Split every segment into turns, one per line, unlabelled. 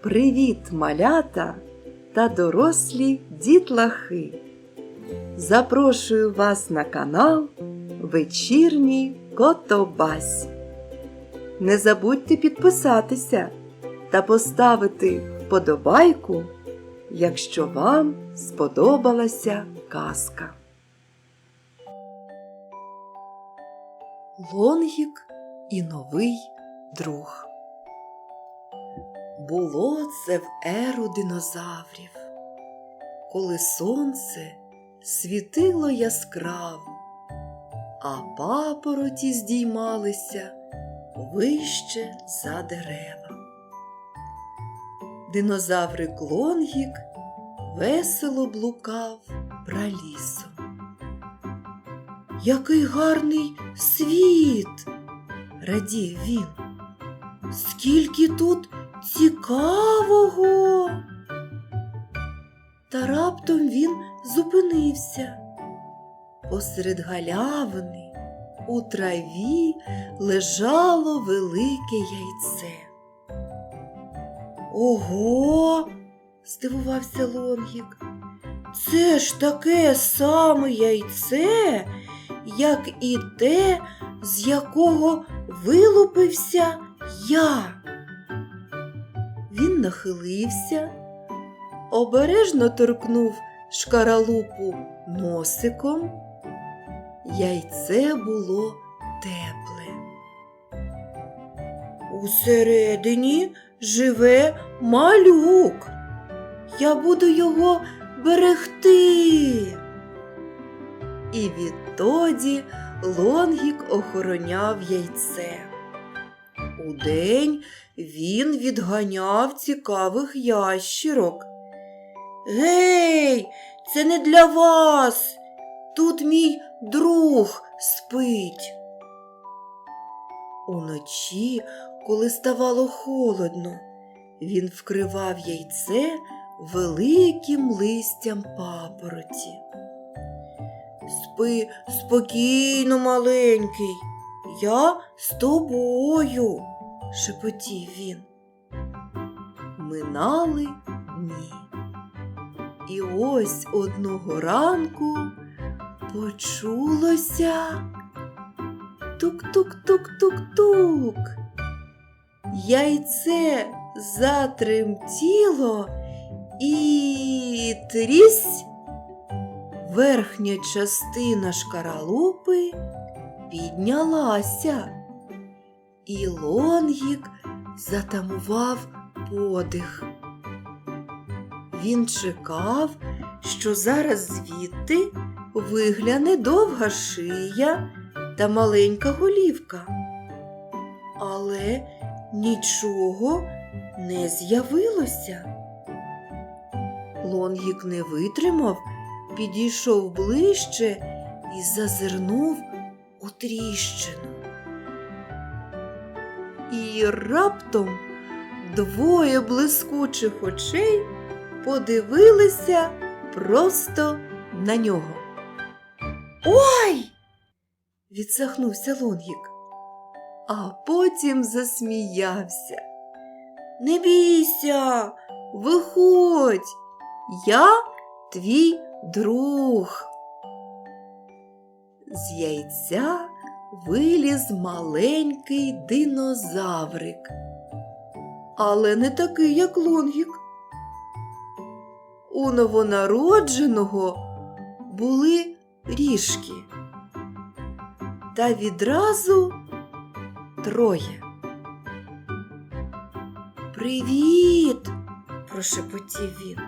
Привіт, малята та дорослі дітлахи! Запрошую вас на канал Вечірній Котобась. Не забудьте підписатися та поставити вподобайку, якщо вам сподобалася казка. Лонгік і новий друг. Було це в еру динозаврів, коли сонце світило яскраво, а папороті здіймалися вище за дерева. Динозаврик Лонгік весело блукав пралісом. Який гарний світ! радів він. Скільки тут цікавого. Та раптом він зупинився. Посеред галявини у траві лежало велике яйце. Ого, здивувався Лонгік. Це ж таке саме яйце, як і те, з якого вилупився я. Нахилився, обережно торкнув шкаралупу носиком. Яйце було тепле. Усередині живе малюк. Я буду його берегти. І відтоді Лонгік охороняв яйце. Удень він відганяв цікавих ящірок. Гей, це не для вас. Тут мій друг спить. Уночі, коли ставало холодно, він вкривав яйце великим листям папороті. Спи спокійно, маленький, я з тобою, шепотів він. Минали дні. І ось одного ранку почулося тук-тук-тук-тук-тук. Яйце затремтіло і трісь верхня частина шкаралупи піднялася, і Лонгік затамував подих. Він чекав, що зараз звідти вигляне довга шия та маленька голівка. Але нічого не з'явилося. Лонгік не витримав, підійшов ближче і зазирнув у тріщину. І раптом двоє блискучих очей подивилися просто на нього. Ой! відсахнувся Лонгік, а потім засміявся. Не бійся, виходь, я твій друг. З яйця виліз маленький динозаврик, але не такий, як Лонгік. У новонародженого були ріжки, та відразу троє. Привіт! прошепотів він.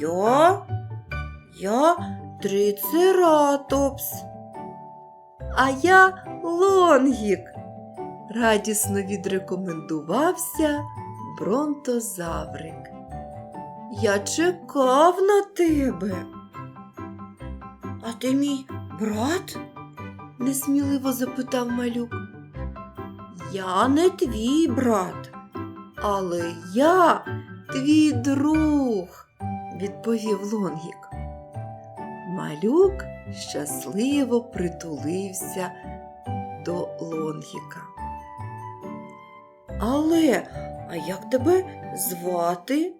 Я? Я трицератопс. А я Лонгік, радісно відрекомендувався бронтозаврик. Я чекав на тебе. А ти мій брат? несміливо запитав малюк. Я не твій брат, але я твій друг, відповів Лонгік. Малюк щасливо притулився до Лонгіка. Але, А як тебе звати?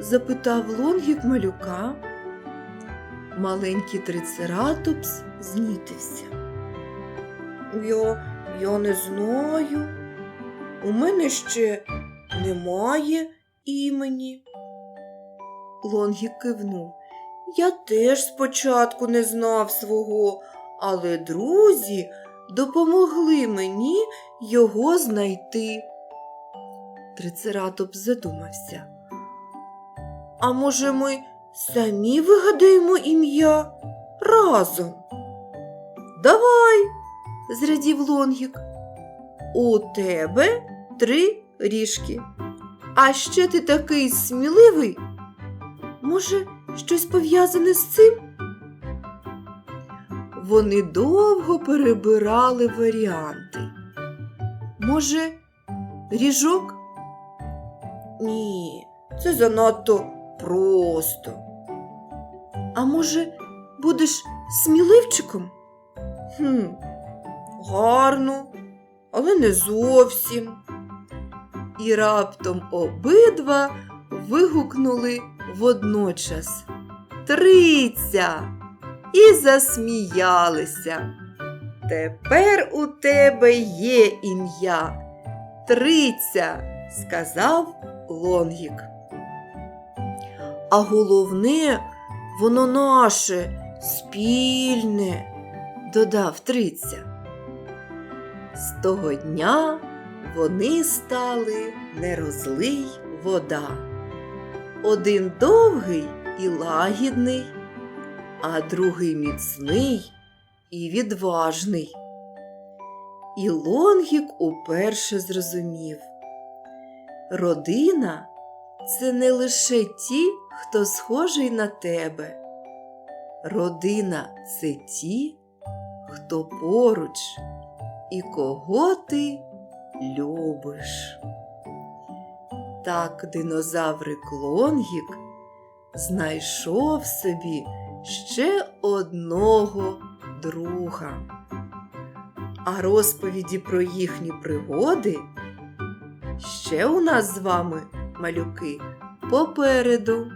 запитав Лонгік малюка. Маленький трицератопс знітився. Я, я не знаю. У мене ще немає імені. Лонгік кивнув. Я теж спочатку не знав свого, але друзі допомогли мені його знайти. Трицератопс задумався. А може, ми самі вигадаємо ім'я разом? Давай, зрадів Лонгік. У тебе три ріжки. А ще ти такий сміливий. Може, щось пов'язане з цим? Вони довго перебирали варіанти. Може, ріжок? Ні, це занадто просто. А може, будеш сміливчиком? Хм, гарно, але не зовсім. І раптом обидва вигукнули водночас Триця і засміялися. Тепер у тебе є ім'я. Триця, сказав Лонгік. А головне, воно наше, спільне, додав Триця. З того дня вони стали не розлий вода. Один довгий і лагідний, а другий міцний і відважний. І Лонгік уперше зрозумів. Родина це не лише ті, хто схожий на тебе. Родина це ті, хто поруч і кого ти любиш. Так динозаврик Лонгік знайшов собі ще одного друга. А розповіді про їхні пригоди ще у нас з вами, малюки, попереду.